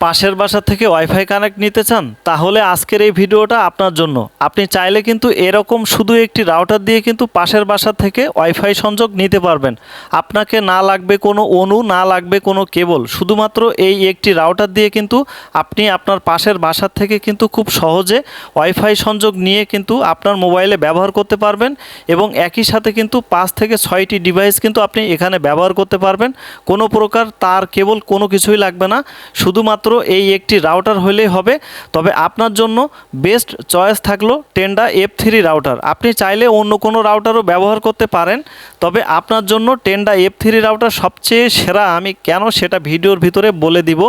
পাশের বাসা থেকে ওয়াইফাই কানেক্ট নিতে চান, তাহলে আজকের এই ভিডিওটা আপনার জন্য। আপনি চাইলে কিন্তু এরকম শুধু একটি রাউটার দিয়ে কিন্তু পাশের বাসা থেকে ওয়াইফাই সংযোগ নিতে পারবেন। আপনাকে না লাগবে কোনো অনু না লাগবে কোনো কেবল, শুধুমাত্র এই একটি রাউটার দিয়ে কিন্তু আপনি আপনার পাশের বাসার থেকে কিন্তু খুব সহজে ওয়াইফাই সংযোগ নিয়ে কিন্তু আপনার মোবাইলে ব্যবহার করতে পারবেন এবং একই সাথে কিন্তু পাঁচ থেকে ছয়টি ডিভাইস কিন্তু আপনি এখানে ব্যবহার করতে পারবেন। কোনো প্রকার তার, কেবল কোনো কিছুই লাগবে না। শুধুমাত্র এই একটি রাউটার হলেই হবে। তবে আপনার জন্য বেস্ট চয়েস থাকল টেন্ডা এফ থ্রি রাউটার আপনি চাইলে অন্য কোনো রাউটারও ব্যবহার করতে পারেন, তবে আপনার জন্য টেন্ডা এফ থ্রি রাউটার সবচেয়ে সেরা আমি কেন সেটা ভিডিওর ভিতরে বলে দিব।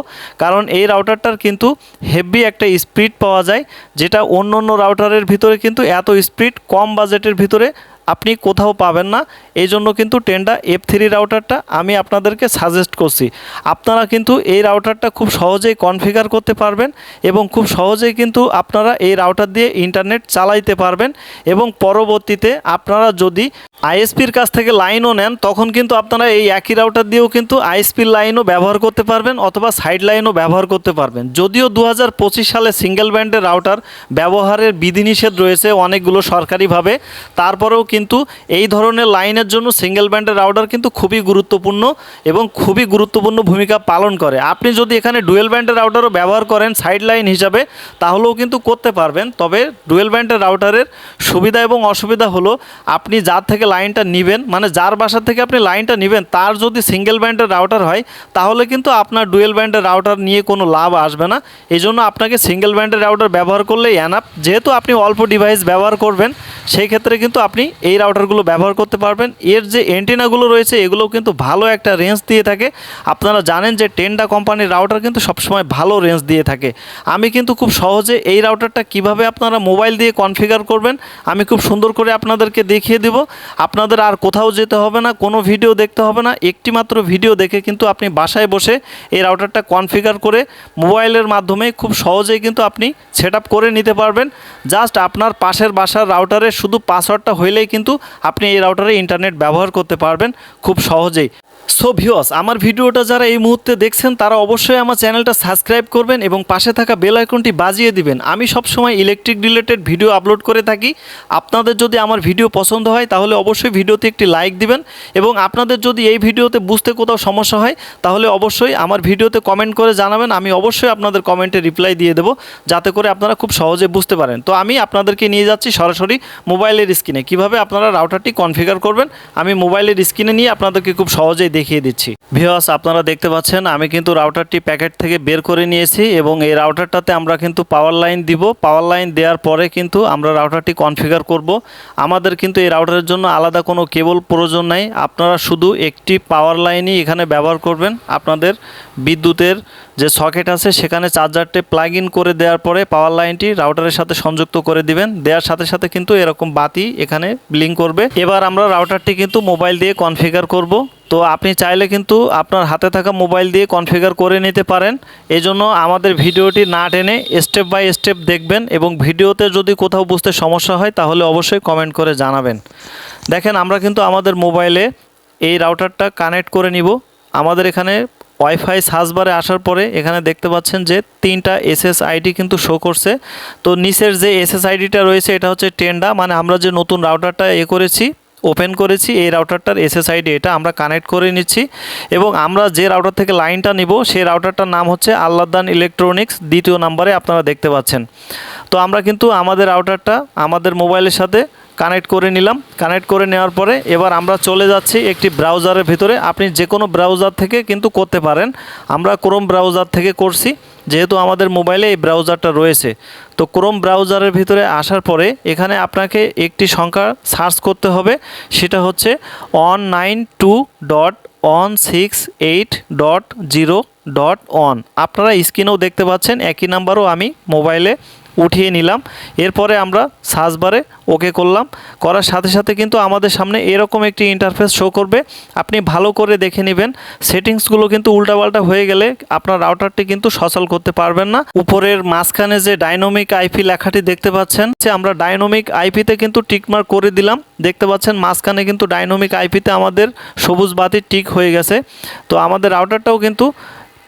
কারণ এই রাউটারটার কিন্তু হেভি একটা স্পিড পাওয়া যায়, যেটা অন্য অন্য রাউটারের ভিতরে কিন্তু এত স্পিড কম বাজেটের ভিতরে আপনি কোথাও পাবেন না। এই জন্য কিন্তু টেন্ডা এফ থ্রি রাউটারটা আমি আপনাদেরকে সাজেস্ট করছি। আপনারা কিন্তু এই রাউটারটা খুব সহজেই কনফিগার করতে পারবেন এবং খুব সহজেই কিন্তু আপনারা এই রাউটার দিয়ে ইন্টারনেট চালাইতে পারবেন এবং পরবর্তীতে আপনারা যদি আইএসপির কাছ থেকে লাইনও নেন, তখন কিন্তু আপনারা এই একই রাউটার দিয়েও কিন্তু আইএসপির লাইনও ব্যবহার করতে পারবেন অথবা সাইড লাইনও ব্যবহার করতে পারবেন। যদিও দু হাজার পঁচিশ সালে সিঙ্গেল ব্যান্ডের রাউটার ব্যবহারের বিধিনিষেধ রয়েছে অনেকগুলো সরকারিভাবে, তারপরেও কিন্তু এই ধরনের লাইনের জন্য সিঙ্গেল ব্যান্ডের রাউটার কিন্তু খুবই গুরুত্বপূর্ণ এবং খুবই গুরুত্বপূর্ণ ভূমিকা পালন করে। আপনি যদি এখানে ডুয়েল ব্যান্ডের রাউটারও ব্যবহার করেন সাইড লাইন হিসাবে, তাহলেও কিন্তু করতে পারবেন। তবে ডুয়েল ব্যান্ডের রাউটারের সুবিধা এবং অসুবিধা হলো, আপনি যার থেকে লাইনটা নেবেন মানে যার বাসা থেকে আপনি লাইনটা নেবেন, তার যদি সিঙ্গেল ব্যান্ডের রাউটার হয়, তাহলে কিন্তু আপনার ডুয়েল ব্যান্ডের রাউটার নিয়ে কোনো লাভ আসবে না। এই জন্য আপনাকে সিঙ্গেল ব্যান্ডের রাউটার ব্যবহার করলেই অ্যানাপ যেহেতু আপনি অল্প ডিভাইস ব্যবহার করবেন সেই ক্ষেত্রে কিন্তু আপনি এই রাউটারগুলো ব্যবহার করতে পারবেন। এর যে এন্টিনাগুলো রয়েছে এগুলো কিন্তু ভালো একটা রেঞ্জ দিয়ে থাকে। আপনারা জানেন যে টেন্ডা কোম্পানির রাউটার কিন্তু সবসময় ভালো রেঞ্জ দিয়ে থাকে। আমি কিন্তু খুব সহজে এই রাউটারটা কীভাবে আপনারা মোবাইল দিয়ে কনফিগার করবেন, আমি খুব সুন্দর করে আপনাদেরকে দেখিয়ে দেব। আপনাদের আর কোথাও যেতে হবে না, কোনো ভিডিও দেখতে হবে না একটি মাত্র ভিডিও দেখে কিন্তু আপনি বাসায় বসে এই রাউটারটা কনফিগার করে মোবাইলের মাধ্যমে খুব সহজেই কিন্তু আপনি সেট করে নিতে পারবেন। জাস্ট আপনার পাশের বাসার রাউটারে শুধু পাসওয়ার্ডটা হইলেই কিন্তু আপনি এই রাউটারে ইন্টারনেট ব্যবহার করতে পারবেন খুব সহজেই। সো ভিওস আমার ভিডিওটা যারা এই মুহূর্তে দেখছেন, তারা অবশ্যই আমার চ্যানেলটা সাবস্ক্রাইব করবেন এবং পাশে থাকা বেল আইকনটি বাজিয়ে দিবেন। আমি সবসময় ইলেকট্রিক রিলেটেড ভিডিও আপলোড করে থাকি। আপনাদের যদি আমার ভিডিও পছন্দ হয়, তাহলে অবশ্যই ভিডিওতে একটি লাইক দিবেন এবং আপনাদের যদি এই ভিডিওতে বুঝতে কোথাও সমস্যা হয়, তাহলে অবশ্যই আমার ভিডিওতে কমেন্ট করে জানাবেন। আমি অবশ্যই আপনাদের কমেন্টে রিপ্লাই দিয়ে দেবো, যাতে করে আপনারা খুব সহজে বুঝতে পারেন। তো আমি আপনাদেরকে নিয়ে যাচ্ছি সরাসরি মোবাইলের স্ক্রিনে কীভাবে আপনারা রাউটারটি কনফিগার করবেন, আমি মোবাইলের স্ক্রিনে নিয়ে আপনাদেরকে খুব সহজেই দেখিয়ে দিচ্ছি। ভিওয়াস আপনারা দেখতে পাচ্ছেন, আমি কিন্তু রাউটারটি প্যাকেট থেকে বের করে নিয়েছি এবং এই রাউটারটাতে আমরা কিন্তু পাওয়ার লাইন দিব। পাওয়ার লাইন দেওয়ার পরে কিন্তু আমরা রাউটারটি কনফিগার করব। আমাদের কিন্তু এই রাউটারের জন্য আলাদা কোনো কেবল প্রয়োজন নাই। আপনারা শুধু একটি পাওয়ার লাইনই এখানে ব্যবহার করবেন। আপনাদের বিদ্যুতের যে সকেট আছে, সেখানে চার্জারটি প্লাগ ইন করে দেওয়ার পরে পাওয়ার লাইনটি রাউটারের সাথে সংযুক্ত করে দিবেন। দেওয়ার সাথে সাথে কিন্তু এরকম বাতি এখানে ব্লিং করবে। এবার আমরা রাউটারটি কিন্তু মোবাইল দিয়ে কনফিগার করব। তো আপনি চাইলে কিন্তু আপনার হাতে থাকা মোবাইল দিয়ে কনফিগার করে নিতে পারেন। এই জন্য আমাদের ভিডিওটি না টেনে স্টেপ বাই স্টেপ দেখবেন এবং ভিডিওতে যদি কোথাও বুঝতে সমস্যা হয় তাহলে অবশ্যই কমেন্ট করে জানাবেন। দেখেন, আমরা কিন্তু আমাদের মোবাইলে এই রাউটারটা কানেক্ট করে নিব। আমাদের এখানে ওয়াইফাই সার্চবারে আসার পরে এখানে দেখতে পাচ্ছেন যে তিনটা এসএস আইডি কিন্তু শো করছে। তো নিচের যে এসএস আইডিটা রয়েছে, এটা হচ্ছে টেন্ডা। মানে আমরা যে নতুন রাউটারটা এ করেছি ওপেন করেছি এই রাউটারটার এসএসআইডি এটা আমরা কানেক্ট করে নিচ্ছি এবং আমরা যে রাউটার থেকে লাইনটা নিব সেই রাউটারটার নাম হচ্ছে আল্লাদান ইলেকট্রনিক্স, দ্বিতীয় নাম্বারে আপনারা দেখতে পাচ্ছেন। তো আমরা কিন্তু আমাদের রাউটারটা আমাদের মোবাইলের সাথে কানেক্ট করে নিলাম। কানেক্ট করে নেওয়ার পরে এবার আমরা চলে যাচ্ছি একটি ব্রাউজারের ভিতরে। আপনি যে কোনো ব্রাউজার থেকে কিন্তু করতে পারেন। আমরা ক্রোম ব্রাউজার থেকে করছি। যেহেতু আমাদের মোবাইলে এই ব্রাউজারটা রয়েছে। তো ক্রোম ব্রাউজারের ভিতরে আসার পরে এখানে আপনাকে একটি সংখ্যা সার্চ করতে হবে। সেটা হচ্ছে one nine two dot one six eight dot zero dot one আপনারা স্ক্রিনেও দেখতে পাচ্ছেন একই নাম্বারও আমি মোবাইলে উঠিয়ে নিলাম। এরপরে আমরা সার্চ বারে ওকে করলাম। করার সাথে সাথে কিন্তু আমাদের সামনে এরকম একটি ইন্টারফেস শো করবে। আপনি ভালো করে দেখে নেবেন। সেটিংসগুলো কিন্তু উল্টাপাল্টা হয়ে গেলে আপনার রাউটারটি কিন্তু সচল করতে পারবেন না। উপরের মাঝখানে যে ডাইনামিক আইপি লেখাটি দেখতে পাচ্ছেন যে আমরা ডাইনামিক আইপিতে কিন্তু টিকমার্ক করে দিলাম। দেখতে পাচ্ছেন মাঝখানে কিন্তু ডাইনামিক আইপিতে আমাদের সবুজ বাতি টিক হয়ে গেছে। তো আমাদের রাউটারটাও কিন্তু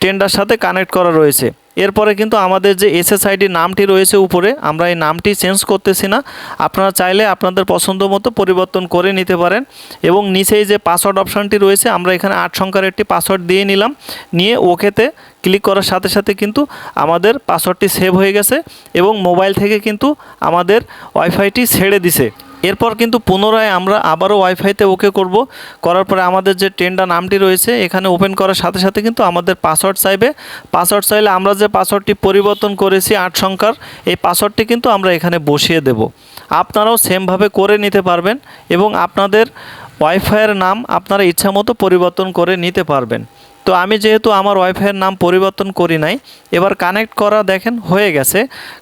টেন্ডার সাথে কানেক্ট করা রয়েছে। এরপরে কিন্তু আমাদের যে এসএসআইডি নামটি রয়েছে উপরে, আমরা এই নামটি চেঞ্জ করতেছি না। আপনারা চাইলে আপনাদের পছন্দ মতো পরিবর্তন করে নিতে পারেন এবং নিচেই যে পাসওয়ার্ড অপশানটি রয়েছে, আমরা এখানে আট সংখ্যার একটি পাসওয়ার্ড দিয়ে নিলাম। নিয়ে ওকেতে ক্লিক করার সাথে সাথে কিন্তু আমাদের পাসওয়ার্ডটি সেভ হয়ে গেছে এবং মোবাইল থেকে কিন্তু আমাদের ওয়াইফাইটি ছেড়ে দিছে। এরপর কিন্তু পুনরায় আমরা আবারও ওয়াইফাইতে ওকে করব। করার পরে আমাদের যে টেন্ডা নামটি রয়েছে, এখানে ওপেন করার সাথে সাথে কিন্তু আমাদের পাসওয়ার্ড চাইবে। পাসওয়ার্ড চাইলে আমরা যে পাসওয়ার্ডটি পরিবর্তন করেছি আট সংখ্যার, এই পাসওয়ার্ডটি কিন্তু আমরা এখানে বসিয়ে দেব। আপনারাও সেমভাবে করে নিতে পারবেন এবং আপনাদের ওয়াইফাইয়ের নাম আপনারা ইচ্ছামতো পরিবর্তন করে নিতে পারবেন। তো আমি যেহেতু আমার ওয়াইফাইয়ের নাম পরিবর্তন করি নাই, এবার কানেক্ট করা দেখেন হয়ে গেছে।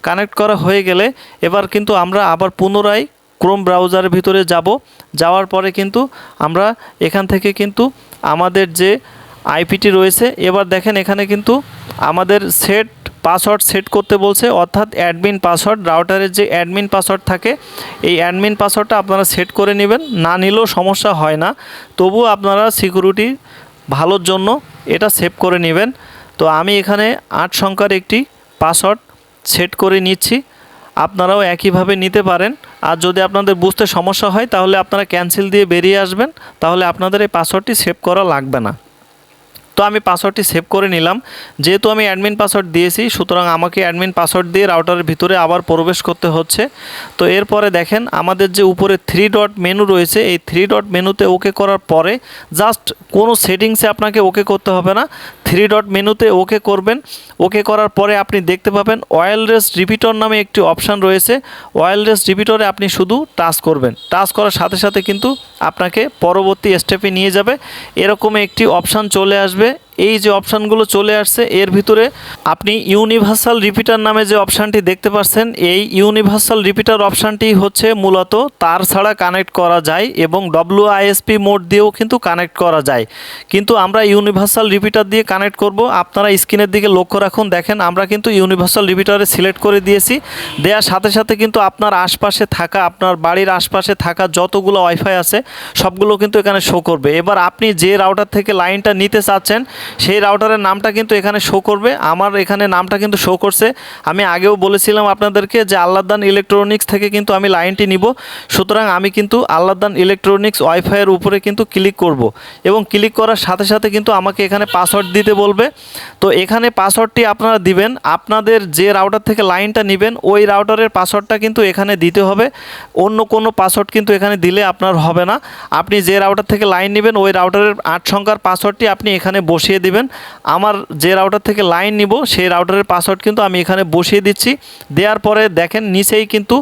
কানেক্ট করা হয়ে গেলে এবার কিন্তু আমরা আবার পুনরায় ক্রোম ব্রাউজারের ভিতরে যাব। যাওয়ার পরে কিন্তু আমরা এখান থেকে কিন্তু আমাদের যে আইপিটি রয়েছে, এবার দেখেন এখানে কিন্তু আমাদের সেট পাসওয়ার্ড সেট করতে বলছে, অর্থাৎ অ্যাডমিন পাসওয়ার্ড রাউটারের যে অ্যাডমিন পাসওয়ার্ড থাকে, এই অ্যাডমিন পাসওয়ার্ডটা আপনারা সেট করে নেবেন। না নিলেও সমস্যা হয় না। তবুও আপনারা সিকিউরিটি ভালোর জন্য এটা সেভ করে নেবেন। তো আমি এখানে আট সংখ্যার একটি পাসওয়ার্ড সেট করে নিচ্ছি। আপনারাও একইভাবে নিতে পারেন। আর যদি আপনাদের বুঝতে সমস্যা হয়, তাহলে আপনারা ক্যান্সেল দিয়ে বেরিয়ে আসবেন। তাহলে আপনাদের এই পাসওয়ার্ডটি সেভ করা লাগবে না। তো আমি পাসওয়ার্ডটি সেভ করে নিলাম। যেহেতু আমি অ্যাডমিন পাসওয়ার্ড দিয়েছি, সুতরাং আমাকে অ্যাডমিন পাসওয়ার্ড দিয়ে রাউটারের ভিতরে আবার প্রবেশ করতে হচ্ছে। তো এরপরে দেখেন, আমাদের যে উপরে থ্রি ডট মেনু রয়েছে, এই থ্রি ডট মেনুতে ওকে করার পরে জাস্ট কোনো সেটিংসে আপনাকে ওকে করতে হবে না। থ্রি ডট মেনুতে ওকে করবেন। ওকে করার পরে আপনি দেখতে পাবেন অয়েল রেস রিপিটর নামে একটি অপশান রয়েছে। অয়েল রেস রিপিটরে আপনি শুধু টাচ করবেন। টাচ করার সাথে সাথে কিন্তু আপনাকে পরবর্তী স্টেপে নিয়ে যাবে। এরকম একটি অপশান চলে আসবে। এই যে অপশানগুলো চলে আসছে, এর ভিতরে আপনি ইউনিভার্সাল রিপিটার নামে যে অপশানটি দেখতে পাচ্ছেন, এই ইউনিভার্সাল রিপিটার অপশানটি হচ্ছে মূলত তার ছাড়া কানেক্ট করা যায় এবং ডব্লিউ আইএসপি মোড দিয়েও কিন্তু কানেক্ট করা যায়। কিন্তু আমরা ইউনিভার্সাল রিপিটার দিয়ে কানেক্ট করব, আপনারা স্ক্রিনের দিকে লক্ষ্য রাখুন, দেখেন আমরা কিন্তু ইউনিভার্সাল রিপিটারে সিলেক্ট করে দিয়েছি। দেওয়ার সাথে সাথে কিন্তু আপনার আশপাশে থাকা, আপনার বাড়ির আশপাশে থাকা যতগুলো ওয়াইফাই আছে, সবগুলো কিন্তু এখানে শো করবে। এবার আপনি যে রাউটার থেকে লাইনটা নিতে চাচ্ছেন সেই রাউটারের নামটা কিন্তু এখানে শো করবে। আমার এখানে নামটা কিন্তু শো করছে। আমি আগেও বলেছিলাম আপনাদেরকে যে আল্লাদান ইলেকট্রনিক্স থেকে কিন্তু আমি লাইনটি নিব। সুতরাং আমি কিন্তু আল্লাদান ইলেকট্রনিক্স ওয়াইফাইয়ের উপরে কিন্তু ক্লিক করব। এবং ক্লিক করার সাথে সাথে কিন্তু আমাকে এখানে পাসওয়ার্ড দিতে বলবে। তো এখানে পাসওয়ার্ডটি আপনারা দিবেন। আপনাদের যে রাউটার থেকে লাইনটা নেবেন, ওই রাউটারের পাসওয়ার্ডটা কিন্তু এখানে দিতে হবে। অন্য কোনো পাসওয়ার্ড কিন্তু এখানে দিলে আপনার হবে না। আপনি যে রাউটার থেকে লাইন নেবেন, ওই রাউটারের আট সংখ্যার পাসওয়ার্ডটি আপনি এখানে বসিয়ে দিবেন। আমার যে রাউটার থেকে লাইন নিব, সেই রাউটারের পাসওয়ার্ড কিন্তু আমি এখানে বসিয়ে দিচ্ছি। দেওয়ার পরে দেখেন, নিচেই কিন্তু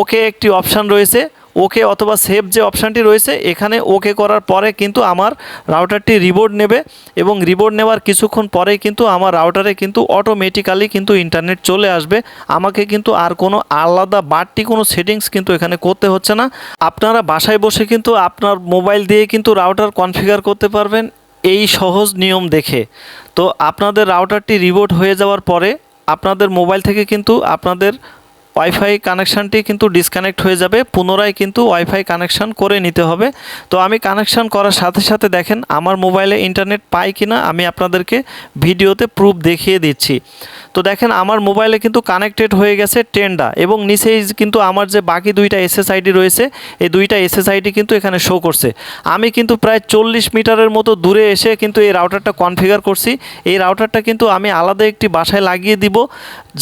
ওকে একটি অপশান রয়েছে। ওকে অথবা সেভ যে অপশানটি রয়েছে, এখানে ওকে করার পরে কিন্তু আমার রাউটারটি রিবোর্ড নেবে এবং রিবোর্ড নেওয়ার কিছুক্ষণ পরেই কিন্তু আমার রাউটারে কিন্তু অটোমেটিক্যালি কিন্তু ইন্টারনেট চলে আসবে। আমাকে কিন্তু আর কোনো আলাদা বাড়তি কোনো সেটিংস কিন্তু এখানে করতে হচ্ছে না। আপনারা বাসায় বসে কিন্তু আপনার মোবাইল দিয়ে কিন্তু রাউটার কনফিগার করতে পারবেন। এই সহজ নিয়ম দেখে। তো আপনাদের রাউটারটি রিবোট হয়ে যাওয়ার পরে আপনাদের মোবাইল থেকে কিন্তু আপনাদের ওয়াইফাই কানেকশানটি কিন্তু ডিসকানেক্ট হয়ে যাবে, পুনরায় কিন্তু ওয়াইফাই কানেকশান করে নিতে হবে। তো আমি কানেকশান করার সাথে সাথে দেখেন আমার মোবাইলে ইন্টারনেট পাই কিনা আমি আপনাদেরকে ভিডিওতে প্রুফ দেখিয়ে দিচ্ছি। তো দেখেন আমার মোবাইলে কিন্তু কানেক্টেড হয়ে গেছে টেন্ডা এবং নিচেই কিন্তু আমার যে বাকি দুইটা এসএসআইডি রয়েছে, এই দুইটা এসএসআইডি কিন্তু এখানে শো করছে। আমি কিন্তু প্রায় চল্লিশ মিটারের মতো দূরে এসে কিন্তু এই রাউটারটা কনফিগার করছি। এই রাউটারটা কিন্তু আমি আলাদা একটি বাসায় লাগিয়ে দিব,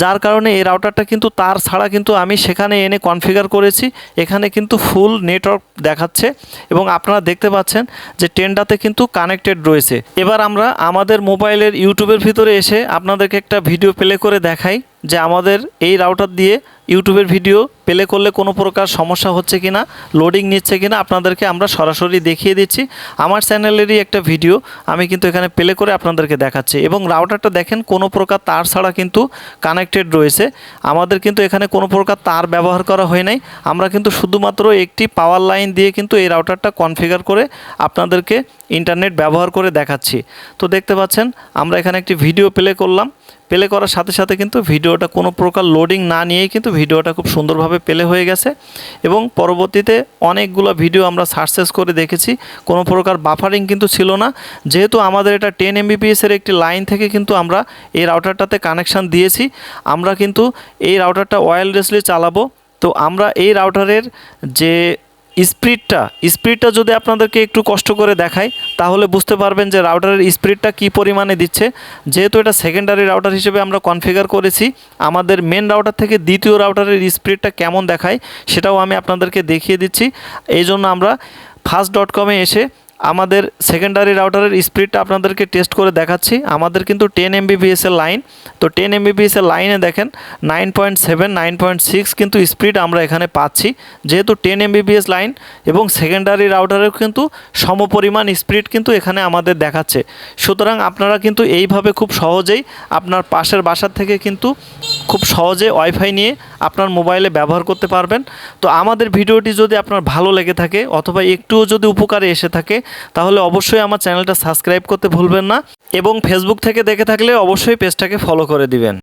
যার কারণে এই রাউটারটা কিন্তু তার ছাড়া কিন্তু আমি সেখানে এনে কনফিগার করেছি। এখানে কিন্তু ফুল নেটওয়ার্ক দেখাচ্ছে এবং আপনারা দেখতে পাচ্ছেন যে টেন্ডাতে কিন্তু কানেক্টেড রয়েছে। এবার আমরা আমাদের মোবাইলের ইউটিউবের ভিতরে এসে আপনাদেরকে একটা ভিডিও প্লে করে দেখাই যে আমাদের এই রাউটার দিয়ে ইউটিউবের ভিডিও প্লে করলে কোনো প্রকার সমস্যা হচ্ছে কি না লোডিং নিচ্ছে কি না আপনাদেরকে আমরা সরাসরি দেখিয়ে দিচ্ছি। আমার চ্যানেলেরই একটা ভিডিও আমি কিন্তু এখানে প্লে করে আপনাদেরকে দেখাচ্ছি। এবং রাউটারটা দেখেন, কোনো প্রকার তার ছাড়া কিন্তু কানেক্টেড রয়েছে। আমাদের কিন্তু এখানে কোনো প্রকার তার ব্যবহার করা হয় নাই। আমরা কিন্তু শুধুমাত্র একটি পাওয়ার লাইন দিয়ে কিন্তু এই রাউটারটা কনফিগার করে আপনাদেরকে ইন্টারনেট ব্যবহার করে দেখাচ্ছি। তো দেখতে পাচ্ছেন, আমরা এখানে একটি ভিডিও প্লে করলাম। প্লে করার সাথে সাথে কিন্তু ভিডিওটা কোনো প্রকার লোডিং না নিয়েই কিন্তু ভিডিওটা খুব সুন্দরভাবে প্লে হয়ে গেছে। এবং পরবর্তীতে অনেকগুলো ভিডিও আমরা সার্চেস করে দেখেছি। কোনো প্রকার বাফারিং কিন্তু ছিল না। যেহেতু আমাদের এটা টেন এমবিপিএসের একটি লাইন থেকে কিন্তু আমরা এই রাউটারটাতে কানেকশান দিয়েছি। আমরা কিন্তু এই রাউটারটা ওয়্যারলেসলি চালাবো। তো আমরা এই রাউটারের যে স্পিডটা স্পিডটা যদি আপনাদেরকে একটু কষ্ট করে দেখাই, তাহলে বুঝতে পারবেন যে রাউটারের স্পিডটা কি পরিমাণে দিচ্ছে। যেহেতু এটা সেকেন্ডারি রাউটার হিসেবে আমরা কনফিগার করেছি, আমাদের মেন রাউটার থেকে দ্বিতীয় রাউটারের স্পিডটা কেমন দেখায়, সেটাও আমি আপনাদেরকে দেখিয়ে দিচ্ছি। এই জন্য আমরা ফার্স্ট ডট কমে এসে আমাদের সেকেন্ডারি রাউটারের স্পিডটা আপনাদেরকে টেস্ট করে দেখাচ্ছি। আমাদের কিন্তু টেন এমবিপিএস এর লাইন তো টেন এমবিপিএস এর লাইনে দেখেন nine point seven nine point six কিন্তু স্পিড আমরা এখানে পাচ্ছি। যেহেতু টেন এমবিপিএস লাইন এবং সেকেন্ডারি রাউটারেও কিন্তু সমপরিমাণ স্পিড কিন্তু এখানে আমাদের দেখাচ্ছে। সুতরাং আপনারা কিন্তু এইভাবে খুব সহজেই আপনার পাশের বাসার থেকে কিন্তু খুব সহজে ওয়াইফাই নিয়ে আপনার মোবাইলে ব্যবহার করতে পারবেন। তো আমাদের ভিডিওটি যদি আপনার ভালো লেগে থাকে অথবা একটুও যদি উপকারে এসে থাকে তাহলে অবশ্যই আমার চ্যানেলটা সাবস্ক্রাইব করতে ভুলবেন না এবং ফেসবুক থেকে দেখে থাকলে অবশ্যই পেজটাকে ফলো করে দিবেন।